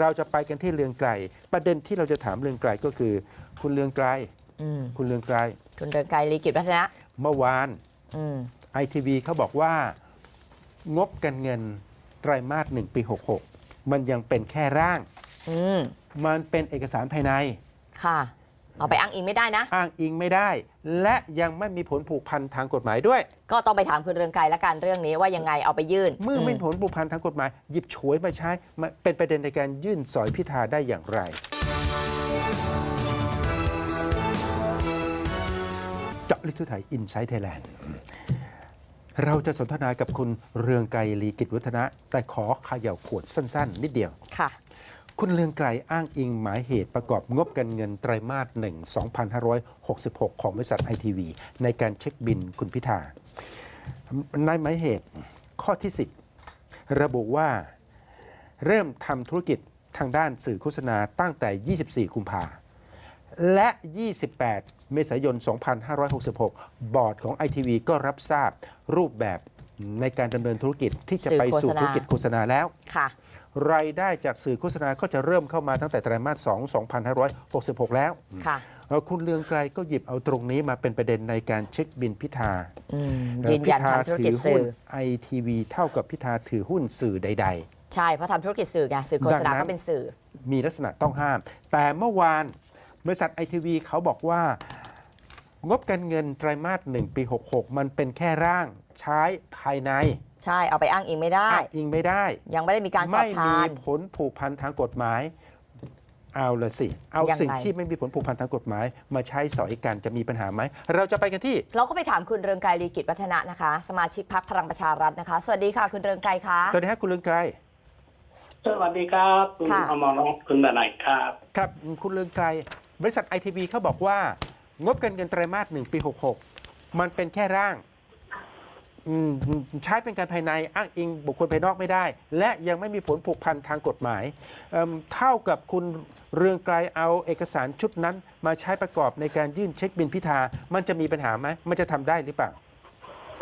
เราจะไปกันที่เรืองไกล ประเด็นที่เราจะถามเรืองไกลก็คือ คุณเรืองไกลอืมคุณเรืองไกล คุณเรืองไกรลีกิจวัฒนะเมื่อวานอืมไอทีวีเขาบอกว่า งบการเงินไตรมาสหนึ่งปี 66 มันยังเป็นแค่ร่าง อืมมันเป็นเอกสารภายใน ค่ะ เอาไปอ้างอิงไม่ได้นะ อ้างอิงไม่ได้ และยังไม่มีผลผูกพันทางกฎหมายด้วย ก็ต้องไปถามคุณเรืองไกรละกันเรื่องนี้ว่ายังไงเอาไปยื่น เมื่อไม่มีผลผูกพันทางกฎหมาย หยิบฉวยมาใช้มาเป็นประเด็นในการยื่นสอยพิธาได้อย่างไร เจาะลึกทั่วไทยอินไซต์ไทยแลนด์เราจะสนทนากับคุณเรืองไกรลีกิจวัฒนะ แต่ขอเขย่าขวดสั้น ๆ นิดเดียว ค่ะ คุณเลืองไกลอ้างอิงหมายเหตุประกอบงบการเงินไตรมาส 1 2566 ของบริษัทไอทีวีในการเช็คบินคุณพิธาในหมายเหตุข้อที่ 10 ระบุว่าเริ่มทำธุรกิจทางด้านสื่อโฆษณาตั้งแต่ 24 กุมภาและ 28 เมษายน 2566 บอร์ดของ ITV ก็รับทราบรูปแบบในการดำเนินธุรกิจที่จะไปสู่ธุรกิจโฆษณาแล้วค่ะ รายได้จากสื่อโฆษณาก็จะเริ่มเข้ามาตั้งแต่ไตรมาส2 2566 แล้ว ค่ะเอ่อคุณเลืองไกลก็หยิบเอาตรงนี้มาเป็นประเด็นในการเช็คบินพิธาอืมเอ่อยืนยันพิธาทำธุรถืกิจอหุ้สื่นอ ไอทีวีเท่ากับพิธาถือหุ้นสื่อใดใช่ เพราะทำธุรกิจสื่อไงสื่อโฆษดัณางนั้นก็เป็นสื่อๆมีลักษณะต้องห้าม แต่เมื่อวานบริษัทไอทีวีเขาบอกว่า งบการเงินไตรมาส1ปี 66 มันเป็นแค่ร่าง ใช้ภายในใช่เอาไปอ้างอิงไม่ได้ อ้างอิงไม่ได้ ยังไม่ได้มีการสอไม่บมีทานผลผูกพันทางกฎหมาย เอาละสิ เอายังไง สิ่งที่ไม่มีผลผูกพันทางกฎหมาย มาใช้สอยกันจะมีปัญหาไหม เราจะไปกันที่ เราก็ไปถามคุณเรืองไกรลีกิจวัฒนะนะคะ สมาชิกพักพลังประชารัฐนะคะ สวัสดีค่ะคุณเรืองไกรคะ สวัสดีครับคุณเรืองไกรสวัสดีครับ คุณค่ะ อมรรัตน์คุณดนัยครับ ครับคุณเรืองไกรบริษัทไอทีวีเขาบอกว่า งบการเงินไตรมาสหนึ่งปี 66 มันเป็นแค่ร่าง อืมใช้เป็นการภายในอ้างอิงบุคคลภายนอกไม่ได้ และยังไม่มีผลผูกพันทางกฎหมายเอิ่มเท่ากับคุณเรืองไกรเอาเอกสารชุดนั้น มาใช้ประกอบในการยื่นเช็คบินพิธา มันจะมีปัญหาไหมมันจะทำได้หรือเปล่า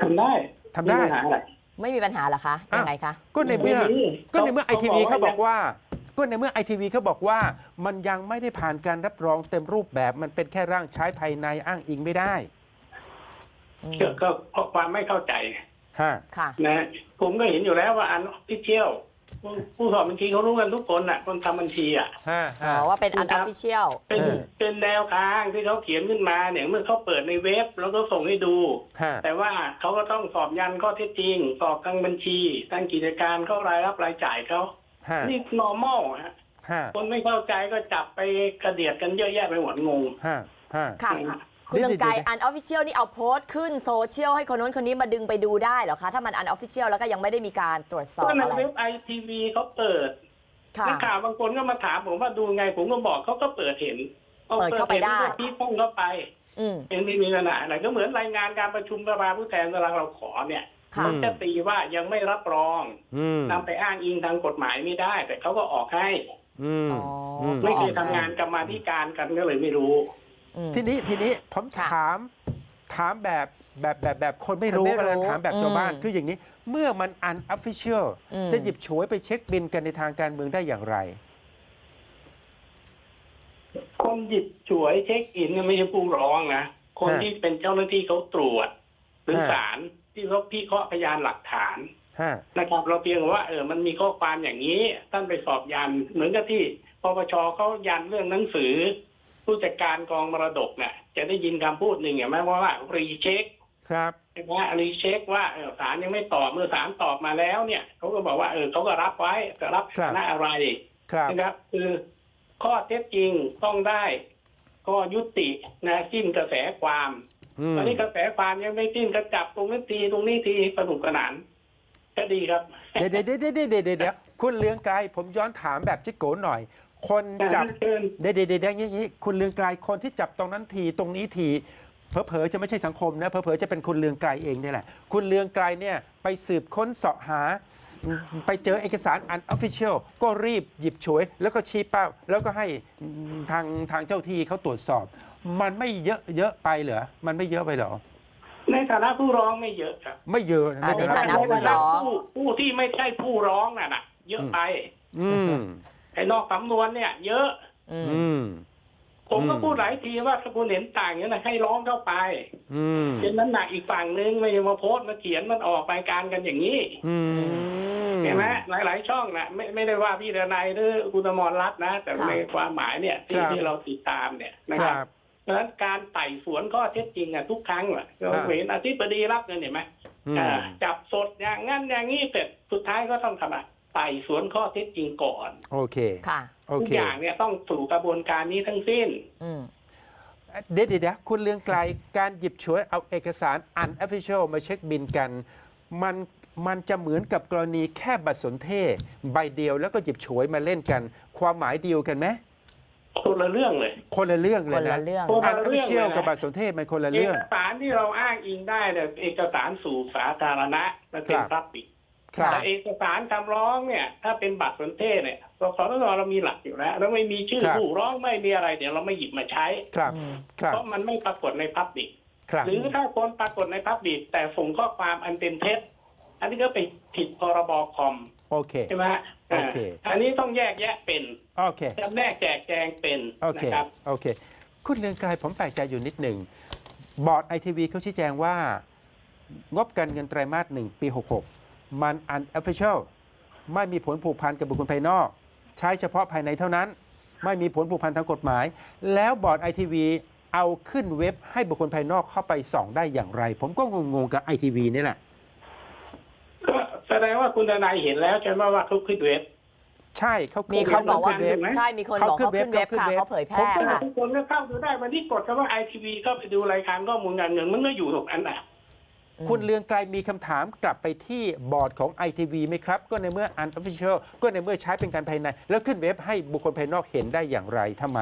ทำได้ทำได้ม่มีปัญหาอะไรไม่มีปัญหาเหรอคะอ้าวยังไงคะก็ในเมื่อไม่มีก็ในเมื่อไอเขาทีวีเขาเขาบบออกว่าว่าก็ในเมื่อไอทีวีเขาบอกว่ามันยังไม่ได้ผ่านการรับรองเต็มรูปแบบมันเป็นแค่ร่างใช้ภายในอ้างอิงไม่ได้อืม ก็ก็เพราะความไม่เข้าใจฮะค่ะ นะผมก็เห็นอยู่แล้วว่าอันที่เที่ยวผู้ผู้สอบบัญชีเขารู้กันทุกคนอะ คนทำบัญชีอะ ฮะอ๋ฮะ อว่าเป็นครัอับนออฟฟิเชียล เป็นเออ เป็นแนวทางที่เขาเขียนขึ้นมาเนี่ยเมื่อเขาเปิดในเว็บแล้วก็ส่งให้ดู ฮะ แต่ว่าเขาก็ต้องสอบยันข้อเท็จจริง สอบทางบัญชีทางกิจการเขารายรับรายจ่ายเขาฮะ นี่ normal ฮะฮะ คนไม่เข้าใจก็จับไปกระเดียดกันเยอะแยะไปหมดงงฮะ ฮะ ค่ะ คุณเดี๋ยวเรืองไกรเดี๋ยวอันออฟฟิเชียลนี่เอาโพสต์ขึ้นโซเชียลให้คนนู้นคนนี้มาดึงไปดูได้เหรอคะ ถ้ามันอันออฟฟิเชียลแล้วก็ยังไม่ได้มีการตรวจสอบก็ในอะไร เว็บไอทีวีเขาเปิดค่ะ นักข่าวบางคนก็มาถามผมว่าดูไงผมก็บอกเขาก็เปิดเห็นเปิดเข้าไปได้ห็นก็ที่ป้องเข้าไปอืมเองไม่มีปัญหาอะไรก็เหมือนรายงานการประชุมสภาผู้แทนเวลาเราขอเนี่ยค่ะเขาจะตีว่ายังไม่รับรองอืมนำไปอ้างอิงทางกฎหมายไม่ได้ แต่เขาก็ออกให้ อืมอ๋ออืมก็ไม่อเคอกยทำงานกรรมาธิการกันก็เลยไม่รู้อืม ทีนี้ทีนี้ผมค่ะถามถามแบบแบบแบบแบบคนไม่รู้คนไม่กันเลยรู้ถามแบบชาวบ้านอืมคืออย่างนี้เมื่อมันอันออฟฟิเชียลอืมจะหยิบฉวยไปเช็คบินกันในทางการเมืองได้อย่างไร คนหยิบฉวยเช็คอินเนี่ยไม่ใช่ผู้ร้องนะ คนฮะที่เป็นเจ้าหน้าที่เขาตรวจ หรือฮะ ศาลที่เขาพิเคราะห์พยานหลักฐานฮะนะครับ เราเพียงว่าเออมันมีข้อความอย่างนี้ท่านไปสอบยัน เหมือนกับที่ปปชเขายันเรื่องหนังสือ ผู้จัดการกองมรดกเนี่ยจะได้ยินคำพูดหนึ่งอย่างไหมว่าว่ารีเช็คครับว่ารีเช็คว่าเออศาลยังไม่ตอบเมื่อศาลตอบมาแล้วเนี่ยเขาก็บอกว่าเออเขาก็รับไว้แต่รับครับฐานะอะไรครับนะครับคือข้อเท็จจริงต้องได้ก็ยุตินะสิ้นกระแสความอืมตอนนี้กระแสความยังไม่สิ้นก็จับตรงนี้ทีตรงนี้ทีสนุกสนานก็ดีครับ เดี๋ยวเดี๋ยวเดี๋ยวเดี๋ยวเดี๋ยวเดี๋ยวคุณเลืองไกลผมย้อนถามแบบจิกโกหน่อย คนจับเชิญเดี๋ยวเดี๋ยวเดี๋ยวอย่างนี้คุณเลืองไกลคนที่จับตรงนั้นทีตรงนี้ทีเผลอๆจะไม่ใช่สังคมนะเผลอๆจะเป็นคุณเลืองไกลเองเนี่ยแหละ คุณเลืองไกลเนี่ยไปสืบค้นเสาะหา ไปเจอเอกสารอันออฟฟิเชียลก็รีบหยิบฉวย แล้วก็ชี้เป้า แล้วก็ให้ทางทางเจ้าที่เขาตรวจสอบ มันไม่เยอะเยอะไปเหรอ มันไม่เยอะไปเหรอในฐานะผู้ร้องไม่เยอะครับไม่เยอะนะอ่าในฐานะในผู้ฐาร้นะองผู้ผู้ที่ไม่ใช่ผู้ร้องน่ะนะเยอะไป อืม ไอ้นอกสำนวนเนี่ย เยอะ อืม อืม ผมก็อืม พูดหลายทีว่าถ้าคุณเห็นต่างเนี่ยนะให้ร้องเข้าไปอืมเป็นน้ำหนักอีกฝั่งนึงไม่ใช่มาโพสต์มาเขียนมันออกรายการกันอย่างนี้อืมเห็นไหมหลาย ๆ ช่องนะไม่ไม่ได้ว่าพี่เดนายหรือคุณอมรรัตน์นะ แต่ค่ะในความหมายเนี่ยที่ครับที่เราติดตามเนี่ยนะคครัรับ บ เพราะฉะนั้นการไต่สวนข้อเท็จจริงอะทุกครั้งอะเราครับเห็นอธิบดีรับเงินเห็นไหมอืม อ่าจับสดอย่างงั้นอย่างนี้เสร็จสุดท้ายก็ต้องทำอะไร ไต่สวนข้อเท็จจริงก่อน โอเคค่ะ โอทุกเคอย่างเนี่ยต้องสู่กระบวนการนี้ทั้งสิ้น อืม เดี๋ยวเดี๋ยวเดี๋ยวคุณเลืองไกลการหยิบฉวยเอาเอกสาร unofficial มาเช็คบินกัน มันมันจะเหมือนกับกรณีแค่บัตรสนเทศใบเดียวแล้วก็หยิบฉวยมาเล่นกัน ความหมายเดียวกันไหมคนละเรื่องเลย คนละเรื่องเลคยนนะละเรื่อง คนอัละนเรื่อง official เลยนะกับบัตรสนเทศมันคนละเอเรื่อง กสารที่เราอ้างอิงได้เนี่ยเอกสารสู่สาธารณะมันเป็นครับพลาสติกครับ แต่เอกสารคำร้องเนี่ย ถ้าเป็นบัตรสนเทศเนี่ยสสทชเรามีหลักอยู่แล้วแล้วไม่มีชื่อครับผู้ร้องไม่มีอะไรเดี๋ยวเราไม่หยิบมาใช้ครับอืมครับเพราะมันไม่ปรากฏในพับบิกครับหรือถ้าคนปรากฏในพับบิกแต่ส่งข้อความอันเป็นเท็จ อันนี้ก็ไปผิดพรบคอมโอเคใช่ไหมฮะโอเคาอันนี้ต้องแยกแยะเป็นโอเคจำแนกแจกแจงเป็นโอเคนะครับโอเค คุณเลืองไกลผมแปลกใจอยู่นิดหนึ่งบอร์ดไอทีวีเขาชี้แจงว่า งบการเงินไตรมาสหนึ่งปี66 มัน unofficial ไม่มีผลผูกพันกับบุคคลภายนอก ใช้เฉพาะภายในเท่านั้น ไม่มีผลผูกพันทางกฎหมาย แล้วบอร์ดไอทีวีเอาขึ้นเว็บให้บุคคลภายนอกเข้าไปส่องได้อย่างไร ผมก็งงๆกับไอทีวีนี่แหละก็แสดงว่าคุณทนายเห็นแล้วใช่ไหมว่าเขาขึ้นเว็บ ใช่เขามีมีคนบอกว่าเว็บไหมใช่มีคนบอกเขาขึ้นเว็บค่ะเขาเผยแพร่ผมก็ค่ะ ทุกคนก็เข้าดูได้วันที่กดคำว่าไอทีวีเข้าไปดูรายการข้อมูลการเงินมันก็อยู่ตรงนั้นน่ะ คุณเลืองไกลมีคำถามกลับไปที่บอร์ดของ ITV ไหมครับ ก็ในเมื่อ unofficial ก็ในเมื่อใช้เป็นการภายใน แล้วขึ้นเว็บให้บุคคลภายนอกเห็นได้อย่างไรทำไม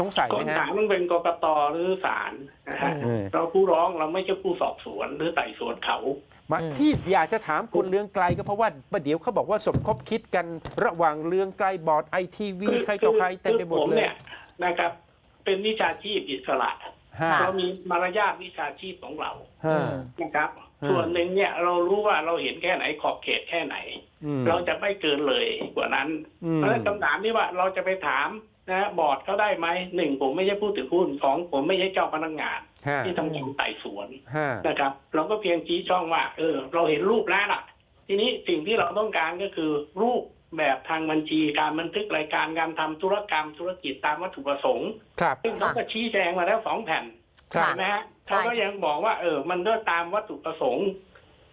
สงสัยคไหมนฮะถามมันเป็นกกตหรือศาลนะฮะอืมเราผู้ร้องเราไม่ใช่ผู้สอบสวนหรือไต่สวนเขามาอืมที่อยากจะถามคุณเลืองไกลก็เพราะว่าประเดี๋ยวเขาบอกว่าสมคบคิดกันระหว่างเลืองไกลบอร์ดไอทีวีใครต่อใครเต็มไปหมดคือผเลยเนี่ยนะครับ เป็นวิชาชีพอิสระฮะค่ะ เรามีมารยาทวิชาชีพของเราฮะนะครับอืมส่วนหนึ่งเนี่ยเรารู้ว่าเราเห็นแค่ไหนขอบเขตแค่ไหนอืมเราจะไม่เกินเลยกว่านั้นอืมเพราะฉะนั้นคำถามนี้ว่าเราจะไปถามนะบอร์ดเขาได้ไหมหนึ่งผมไม่ใช่ผู้ถือหุ้นสองผมไม่ใช่เจ้าพนักงานฮะที่ทำการไต่สวนฮะนะครับ เราก็เพียงชี้ช่องว่า เออ เราเห็นรูปแล้วล่ะ ทีนี้สิ่งที่เราต้องการก็คือรูป แบบทางบัญชีการบันทึกรายการการทำธุรกรรมธุรกิจตามวัตถุประสงค์ครับซึ่งเขาก็ชี้แจงมาแล้วสองแผ่นครับใช่ไหมฮะใช่เขาก็ยังบอกว่า เออ มันด้วยตามวัตถุประสงค์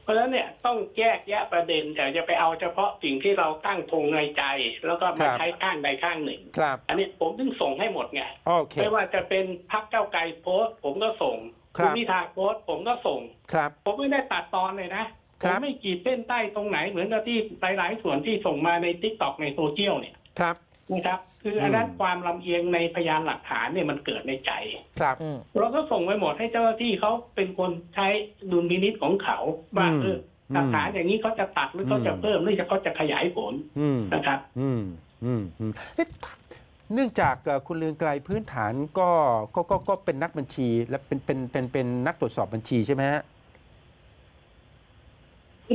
เพราะฉะนั้นเนี่ยต้องแยกแยะประเด็นแต่จะไปเอาเฉพาะสิ่งที่เราตั้งธงในใจ แล้วก็มาใช้ข้างใดข้างหนึ่งครับ อันนี้ผมถึงส่งให้หมดไงโอเคไม่ว่าจะเป็นพักเก้าวไกลโพสต์ผมก็ส่งครับณพิธาโพสต์ผมก็ส่งครับ ผมไม่ได้ตัดตอนเลยนะ ผครัมบไม่ขีดเส้นใต้ตรงไหนเหมือนกับที่หลาย ๆ ส่วนที่ส่งมาในทิกตอกในโซเชียลเนี่ยครับนะครับ คืออันนั้นอืมความลำเอียงในพยานหลักฐานเนี่ยมันเกิดในใจ ครับอืมเราก็ส่งไปหมดให้เจ้าหน้าที่เขาเป็นคนใช้ดุลพินิจของเขาว่าอืมเออหลักฐานอย่างนี้เขาจะตัดหรือเขาจะอืมเพิ่มหรือจะเขาจะขยายผลอืมนะครับ อืมอืมอืมเอ๊ะเนื่องจากเอ่อคุณเลืองไกลพื้นฐานก็ก็ก็ก็เป็นนักบัญชี และเป็นเป็นเป็นเป็นนักตรวจสอบบัญชีใช่ไหมฮะ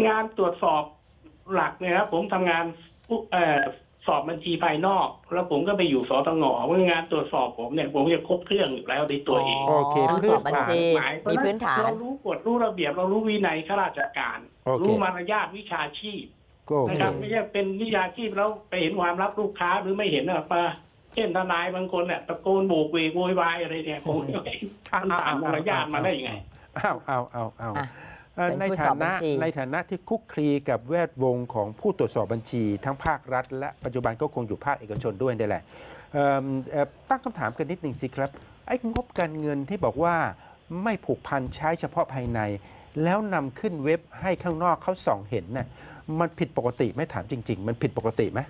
งานตรวจสอบหลักเนี่ยนะผมทำงานผู้เอ่อสอบบัญชีภายนอก แล้วผมก็ไปอยู่สตงว่างานตรวจสอบผมเนี่ยผมจะครบเครื่องอยู่แล้วในตัวเองโอเคอ๋อพื้นสอบบัญชีหายมีพื้นฐานเรารู้กฎรู้ระเบียบเรารู้วินัยข้าราชการโอเครู้มารยาทวิชาชีพก็โอนะเคครับไม่ใช่เป็นวิชาชีพแล้วไปเห็นความลับลูกค้าหรือไม่เห็นอะมาเช่นทนายบางคนเนี่ยตะโกนโบกเวกโวยวายอะไรเนี่ยผมไม่เห็นอะมันต่างมารยาทมาได้ยังไงอ้าวอ้าวอ้าวอ้าวอะ เอ่อเป็นในผู้สฐาอบบันะญชี ในฐานะที่คุกคลีกับแวดวงของผู้ตรวจสอบบัญชี ทั้งภาครัฐ และปัจจุบันก็คงอยู่ภาคเอกชนด้วยนี่แหละเอิ่มเอ่อตั้งคำถามกันนิดหนึ่งสิครับ ไอ้งบการเงินที่บอกว่าไม่ผูกพันใช้เฉพาะภายใน แล้วนำขึ้นเว็บให้ข้างนอกเขาส่องเห็นน่ะมันผิดปกติไหมถามจริง ๆ มันผิดปกติไหม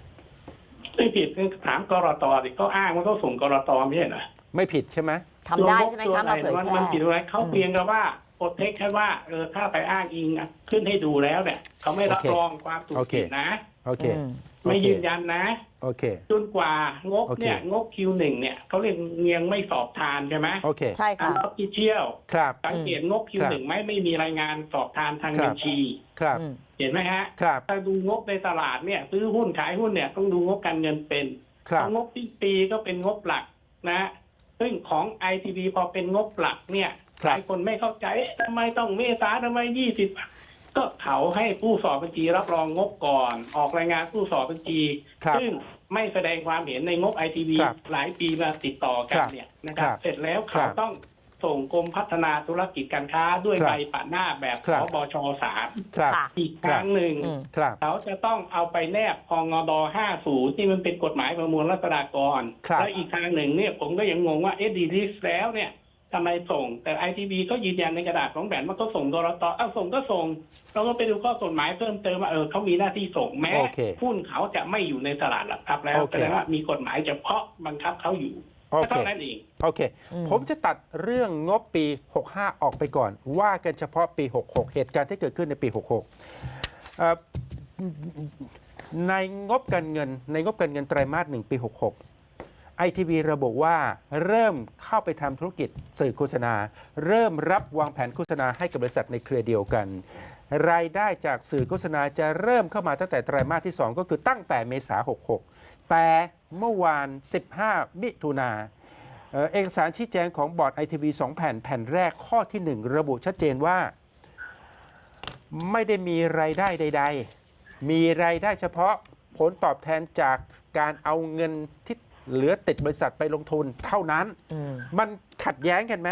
ไม่ผิดถามกรตสิเขาอ้างว่าเขาส่งกรตไม่ใช่เหรอไม่ผิดใช่ไหมทำได้ใช่ไหมตัวคะไหนมาเผยมันแพร่มันผิดอะไรเขาอืม เพียงแต่ว่า โปรเทคแค่ว่าเออถ้าไปอ้างอิงอะขึ้นให้ดูแล้วเนี่ยเขาไม่รับโอเครองความถูกโอเค ผิดนะ โอเค อืม ไม่โอเค ยืนยันนะ โอเค จนกว่างบเนี่ยโอเค งบ Q1 เนี่ยเขาเรียกยังไม่สอบทานใช่ไหมโอเค ใช่อัค่ะนออฟฟิเชียลครับ สังเกตงบครั Q1 บไหมไม่มีรายงานสอบทานทางครับ บัญชี ครับ อืม เห็นไหมฮะครับ ถ้าดูงบในตลาดเนี่ยซื้อหุ้นขายหุ้นเนี่ยต้องดูงบการเงินเป็นครับงบที่ปีก็เป็นงบหลักนะ ซึ่งของ ITV พอเป็นงบหลักเนี่ยค หรับลายคนไม่เข้าใจเอ๊ะทำไมต้องเมษาทำไมยี่สิบก็เขาให้ผู้สอบบัญชีรับรองงบก่อน ออกรายงานผู้สอบบัญชีครับซึ่งไม่แสดงความเห็นในงบ ITV ครับหลายปีมาติดต่อกัคนรับเนี่ยนะครับครับ เสร็จแล้วครัเขาบต้องส่งกรมพัฒนาธุรกิจการค้าด้วยครับใบปะหน้าแบบครัสบบชสามครับค่ะอีกครั้งหนึ่งอืมครับเขาจะต้องเอาไปแนบพงด50ที่มันเป็นกฎหมายประมวลรัษฎากรครับแล้วอีกทางหนึ่งเนี่ยผมก็ยังงงว่าเอ๊ะดีลิสแล้วเนี่ย ทำไมส่ง แต่ไอทีบีก็ยืนยันในกระดาษของแบนว่าเขาส่งกรตเอ้าส่งก็ส่งเราก็ไปดูข้อกฎหมายเพิ่มเติมว่าเออเขามีหน้าที่ส่งแม้โอเคหุ้นเขาจะไม่อยู่ในตลาดหลักทรัพย์แล้วโอเคแสดงว่ามีกฎหมายเฉพาะบังคับเขาอยู่โอเค เท่านั้นเอง โอเค อืม ผมจะตัดเรื่องงบปี 65 ออกไปก่อน ว่ากันเฉพาะปี 66 เหตุการณ์ที่เกิดขึ้นในปี 66เอ่อในงบการเงินในงบการเงินไตรมาสหนึ่งปี 66 ไอทีวีระบุว่าเริ่มเข้าไปทำธุรกิจสื่อโฆษณา เริ่มรับวางแผนโฆษณาให้กับบริษัทในเครือเดียวกัน รายได้จากสื่อโฆษณาจะเริ่มเข้ามาตั้งแต่ไตรมาสที่ 2 ก็คือตั้งแต่เมษา66 แต่เมื่อวาน 15 มิถุนาเอกสารชี้แจงของบอร์ดไอทีวีสองแผ่นแผ่นแรกข้อที่หนึ่งระบุชัดเจนว่า ไม่ได้มีรายได้ใด ๆ มีรายได้เฉพาะผลตอบแทนจากการเอาเงินที่ เหลือติดบริษัทไปลงทุนเท่านั้นอืมมันขัดแย้งกันไหม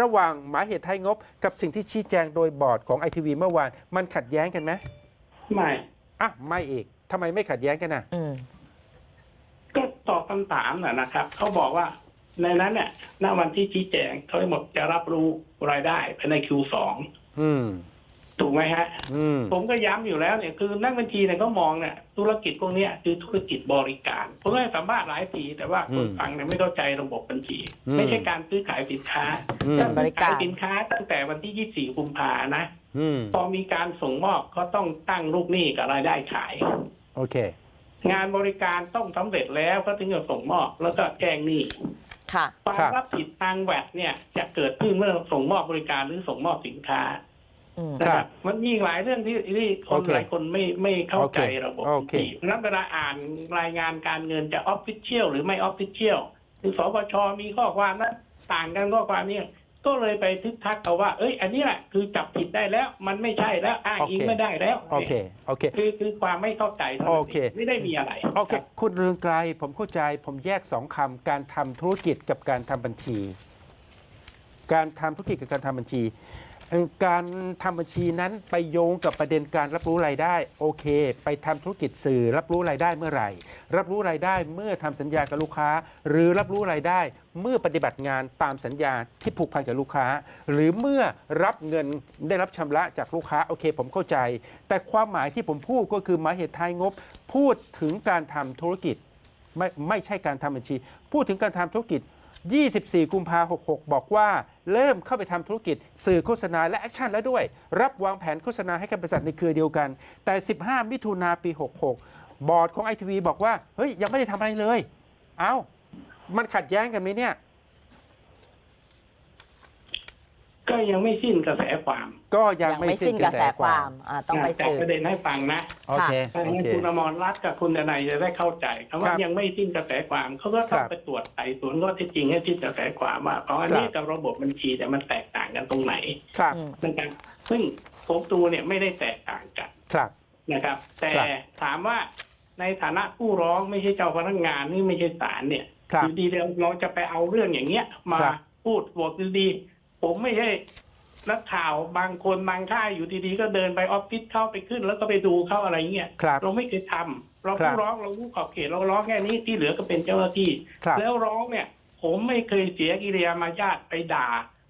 ระหว่างหมายเหตุไทยงบกับสิ่งที่ชี้แจงโดยบอร์ดของไอทีวีเมื่อวาน มันขัดแย้งกันไหมไม่อะไม่อีกทำไมไม่ขัดแย้งกันนะอืมก็ตอบคำถามนะนะครับ เขาบอกว่า ในนั้นเนี่ยณวันที่ชี้แจงเขาทั้งหมดจะรับรู้รายได้ภายใน Q2 อืม ถูกไหมฮะ อืม ผมก็ย้ำอยู่แล้วเนี่ย คือนักบัญชีเนี่ยเขามองเนี่ยธุรกิจพวกเนี้ยคือธุรกิจบริการ ผมให้สัมภาษณ์หลายปีแต่ว่าคนอืมฟังเนี่ยไม่เข้าใจระบบบัญชี อืม ไม่ใช่การซื้อขายสินค้าอืม ถ้าบซื้อริกาขาร ยสินค้าตั้งแต่วันที่ 24กุมภานะ อืม พอมีการส่งมอบก็ต้องตั้งลูกหนี้กับรายได้ขาย โอเค งานบริการต้องสำเร็จแล้วก็ถึงจะส่งมอบแล้วก็แจ้งหนี้ ค่ะ ความครับ รับผิดทางแวดเนี่ยจะเกิดขึ้นเมื่อส่งมอบบริการหรือส่งมอบสินค้าอืม นะคครัรับบมันมีหลายเรื่องที่ที่คนโอเคหลายคนไม่ไม่เข้าใจโอเคระบบโอเคที่นั้นเวลาอ่านรายงานการเงินจะออฟฟิเชียลหรือไม่ออฟฟิเชียลคือสปชมีข้อความนั้นต่างกันข้อความเนี่ยก็เลยไปทึกทักเอาว่า เอ้ย อันนี้แหละคือจับผิดได้แล้ว มันไม่ใช่แล้วอ้างอิงโอเคไม่ได้แล้ว โอเค โอเค คือคือความไม่เข้าใจท่านั้นโอเคงไม่ได้มีอะไร โอเครับคุณเรืองไกรผมเข้าใจ ผมแยกสองคำการทำธุรกิจกับการทำบัญชี การทำธุรกิจกับการทำบัญชีเอ่อ การทำบัญชีนั้นไปโยงกับประเด็นการรับรู้รายได้ โอเค ไปทำธุรกิจสื่อรับรู้รายได้เมื่อไหร่ รับรู้รายได้เมื่อทำสัญญากับลูกค้า หรือรับรู้รายได้เมื่อปฏิบัติงานตามสัญญาที่ผูกพันกับลูกค้า หรือเมื่อรับเงินได้รับชำระจากลูกค้าโอเค ผมเข้าใจ แต่ความหมายที่ผมพูดก็คือหมายเหตุท้ายงบ พูดถึงการทำธุรกิจไม่ไม่ใช่การทำบัญชี พูดถึงการทำธุรกิจ 24 กุมภา66 บอกว่า เริ่มเข้าไปทำธุรกิจสื่อโฆษณาและแอคชั่นแล้วด้วย รับวางแผนโฆษณาให้กับบริษัทในเครือเดียวกัน แต่ 15 มิถุนาปี 66 บอร์ดของไอทีวีบอกว่า เฮ้ย ยังไม่ได้ทำอะไรเลย เอ้า มันขัดแย้งกันไหมเนี่ย ก็ยังไม่สิ้นกระแสความ ก็ยัยังงไม่ไม่สิ้นกระแสความอ่าต้องไปแต่สืบ ประเด็นให้ฟังนะโอเคถ้าโอให้เค คุณอมรรัตน์กับคุณดนัยจะได้เข้าใจคำว่าครับยังไม่สิ้นกระแสความเขาก็ต้อคงรับไปตรวจไต่สวนข้อเท็จจริงให้สิ้นกระแสความว่าอ๋ออันนี้ครับ กับระบบบัญชีแต่ยมันแตกต่างกันตรงไหนครับ อืม นะครับซึ่งผมดูเนี่ยไม่ได้แตกต่างกันครับ นะครับ แต่ครับถามว่าในฐานะผู้ร้องไม่ใช่เจ้าพนักงานนี่ไม่ใช่ศาลเนี่ยครับอยู่ดีเราเราจะไปเอาเรื่องอย่างเงี้ย มาครับ พูดบอกดีๆ ผมไม่ใช่นักข่าวบางคนบางค่ายอยู่ดีๆ ก็เดินไปออฟฟิศเข้าไปขึ้น แล้วก็ไปดูเข้าอะไรเงี้ยครับเราไม่เคยทำเราครัผู้บร้องเรารู้ขอบเขตเราร้องแค่นี้ที่เหลือก็เป็นเจ้าหน้าที่ครับแล้วร้องเนี่ย ผมไม่เคยเสียกิริยามารยาทไปด่า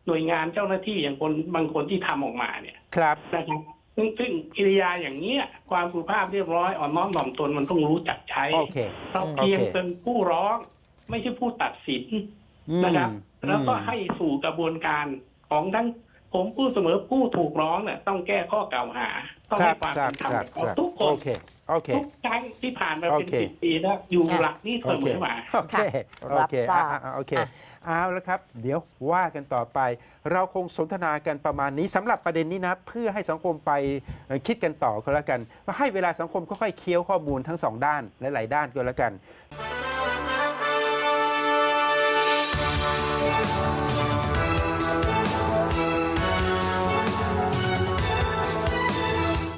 หน่วยงานเจ้าหน้าที่อย่างคนบางคนที่ทำออกมาเนี่ยครับนะครับซึ่งซึ่งกิริยาอย่างเนี้ยความสุภาพเรียบร้อยอ่อนน้อมถ่อมตนมันต้องรู้จักใช้โอเคเราเพียงโอเคเป็นผู้ร้อง ไม่ใช่ผู้ตัดสินอืม นะครับ แล้วก็อืมให้สู่กระบวนการของทั้งผมพูดเสมอผู้ถูกร้องเนี่ยต้องแก้ข้อกล่าวหา ต้องครัให้บความครัเป็บนธรรมครับกับเขาครับทุกคโอนเคโอเคทุกครั้งที่ผ่านมาเป็นโอเคสิบปีแล้วอยู่อะหลักนี้เสโอมเคอมาโอเคโอค่ะเครับโอเคทราบอะอะโอเคอะเอาละครับ เดี๋ยวว่ากันต่อไป เราคงสนทนากันประมาณนี้สำหรับประเด็นนี้นะ เพื่อให้สังคมไปเอ่อคิดกันต่อก็แล้วกันว่าให้เวลาสังคมค่อยๆเคี้ยวข้อมูลทั้งสองด้านหลายๆด้านก็แล้วกัน